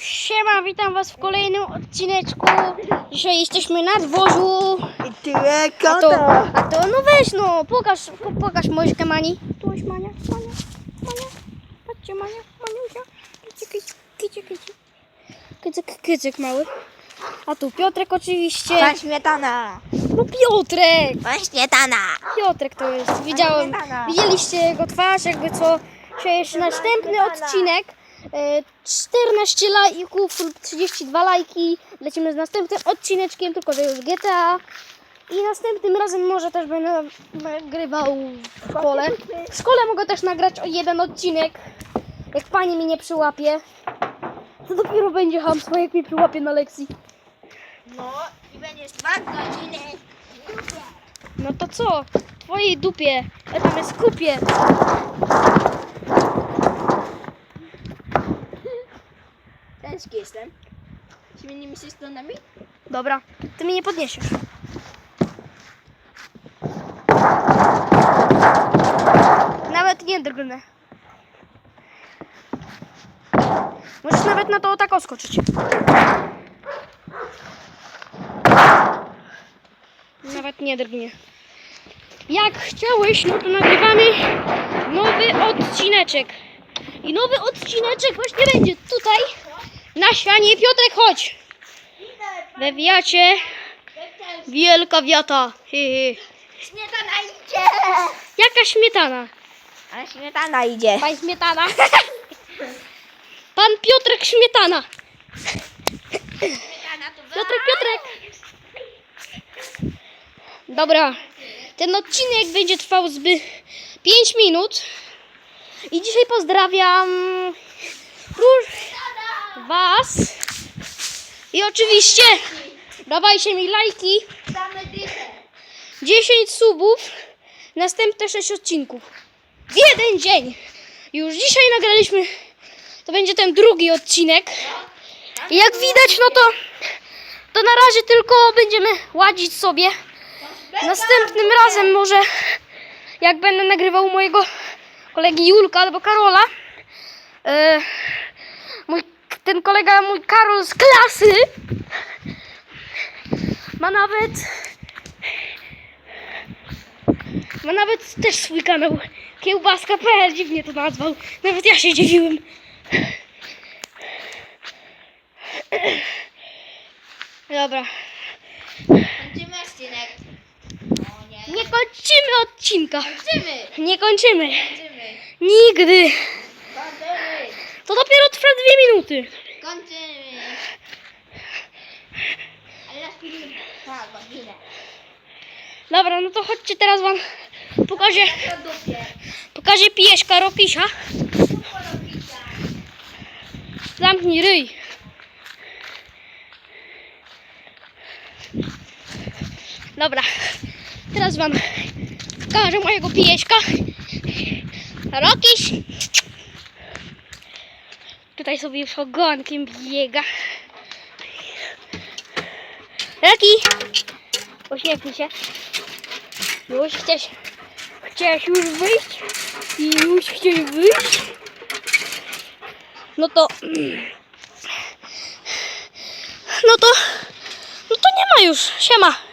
Siema, witam was w kolejnym odcineczku. Dzisiaj jesteśmy na dworzu. I tyle A to, kota. a to no weź no, pokaż, po, pokaż Mośkę Mani. Tu jest Mania, Mania, Mania. Patrzcie Mania, Maniusia. Kici, kici, kici, kici. Kycyk, kycyk mały. A tu Piotrek oczywiście. Pan śmietana. No Piotrek! Pan śmietana. Piotrek to jest. Widziałem, widzieliście jego twarz, jakby co. Jeszcze następny odcinek. E, 14 lajków lub 32 lajki. Lecimy z następnym odcineczkiem, tylko że już GTA. I następnym razem może też będę nagrywał w szkole. W szkole mogę też nagrać o jeden odcinek. Jak pani mnie nie przyłapie. To dopiero będzie hamstwo, jak mnie przyłapie na lekcji. No i będziesz dwa godziny. No to co? W twojej dupie. Ja tam jest kupie. Tęskny jestem. Śmienimy się stronami? Dobra, ty mnie nie podniesiesz. Nawet nie drgnę. Możesz nawet na to tak oskoczyć. Nawet nie drgnie. Jak chciałeś, no to nagrywamy nowy odcineczek. I nowy odcineczek właśnie będzie tutaj na ścianie. Piotrek, chodź. We wiacie wielka wiata. Śmietana idzie. Jaka śmietana? Ale śmietana idzie. Pan śmietana. Pan Piotrek śmietana. Piotrek, Piotrek. Dobra. Ten odcinek będzie trwał zbyt 5 minut. I dzisiaj pozdrawiam róż was. I oczywiście dawajcie mi lajki. Damy dychę. 10 subów, następne 6 odcinków. W jeden dzień. Już dzisiaj nagraliśmy, to będzie ten drugi odcinek. I jak widać, no to, to na razie tylko będziemy ładzić sobie. Następnym razem może, jak będę nagrywał mojego kolegi Julka albo Karola, mój, ten kolega, mój Karol z klasy, ma nawet ma nawet też swój kanał. Kiełbaska.pl dziwnie to nazwał. Nawet ja się dziwiłem. Dobra. Kończymy odcinek. Nie kończymy odcinka. Kończymy. Nie kończymy. Kończymy. Nigdy. To dopiero trwa dwie minuty. Kończymy. Ale na chwilę trwa godzinę. Dobra, no to chodźcie teraz wam pokażę, dupie. pokażę pieśka Rokisia. Zamknij ryj. Dobra, teraz wam pokażę mojego pieśka. Rokiś. Tutaj sobie już ogonkiem biega. Roki, uśmiechnij się. Już chciałeś, chciałeś już wyjść? I już chciałeś wyjść? No to... No to... No to nie ma już. Siema.